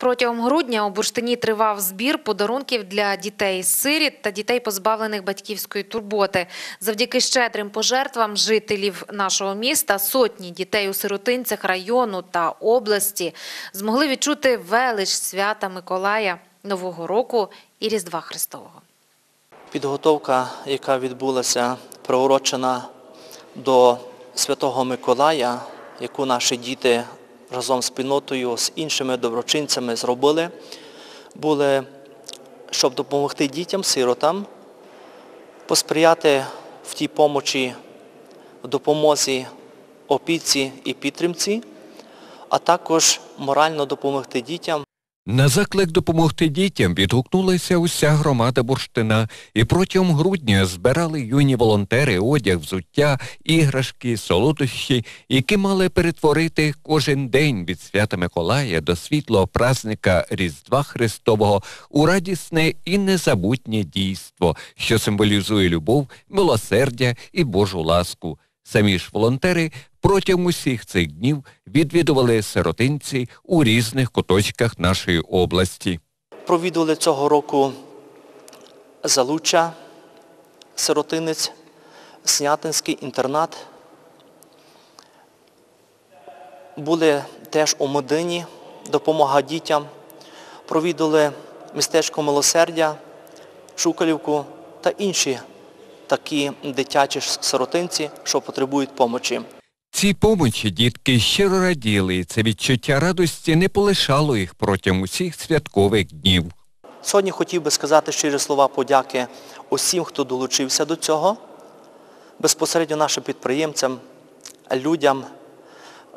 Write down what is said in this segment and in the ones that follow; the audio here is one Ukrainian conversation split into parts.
Протягом грудня у Бурштині тривав збір подарунків для дітей-сиріт та дітей, позбавлених батьківської турботи. Завдяки щедрим пожертвам жителів нашого міста сотні дітей у сиротинцях району та області змогли відчути велич свята Миколая, Нового року і Різдва Христового. Підготовка, яка відбулася, приурочена до Святого Миколая, яку наші діти разом з спільнотою, з іншими доброчинцями зробили, були, щоб допомогти дітям-сиротам, посприяти в тій помочі, в допомозі, опіці і підтримці, а також морально допомогти дітям. На заклик допомогти дітям відгукнулася уся громада бурштина, і протягом грудня збирали юні волонтери одяг, взуття, іграшки, солодощі, які мали перетворити кожен день від свята Миколая до світлого празника Різдва Христового у радісне і незабутнє дійство, що символізує любов, милосердя і Божу ласку. Самі ж волонтери протягом усіх цих днів відвідували сиротинці у різних куточках нашої області. Провідували цього року Залуччя, Сиротинець, Снятинський інтернат. Були теж у Медині, допомога дітям. Провідували містечко Милосердя, Шукалівку та інші такі дитячі сиротинці, що потребують помочі. Цій помочі дітки щиро раділи, і це відчуття радості не полишало їх протягом усіх святкових днів. Сьогодні хотів би сказати щирі слова подяки усім, хто долучився до цього, безпосередньо нашим підприємцям, людям,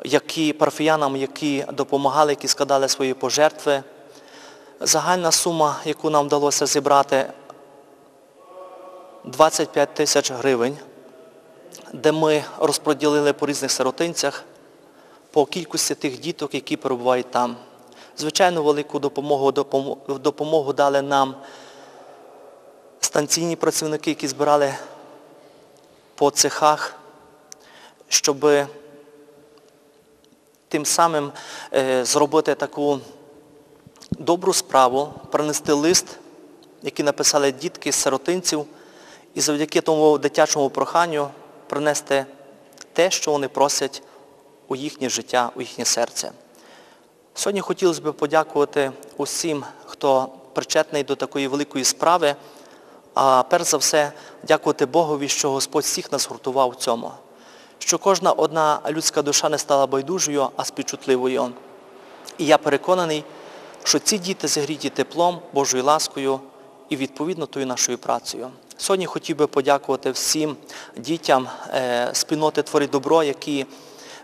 які, парафіянам, які допомагали, які складали свої пожертви. Загальна сума, яку нам вдалося зібрати, 25 тисяч гривень, де ми розподілили по різних сиротинцях по кількості тих діток, які перебувають там. Звичайно, велику допомогу, допомогу, дали нам станційні працівники, які збирали по цехах, щоб тим самим е, зробити таку добру справу, принести лист, який написали дітки з сиротинців, і завдяки тому дитячому проханню принести те, що вони просять у їхнє життя, у їхнє серце. Сьогодні хотілося б подякувати усім, хто причетний до такої великої справи, а перш за все дякувати Богові, що Господь всіх нас гуртував в цьому, що кожна одна людська душа не стала байдужою, а співчутливою. І я переконаний, що ці діти зігріті теплом, Божою ласкою і відповідно тою нашою працею. Сьогодні хотів би подякувати всім дітям е, спільноти Твори добро, які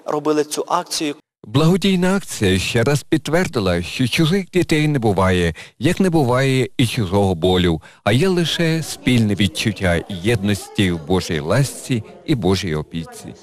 робили цю акцію. Благодійна акція ще раз підтвердила, що чужих дітей не буває, як не буває і чужого болю, а є лише спільне відчуття єдності в Божій ласці і Божій опіці.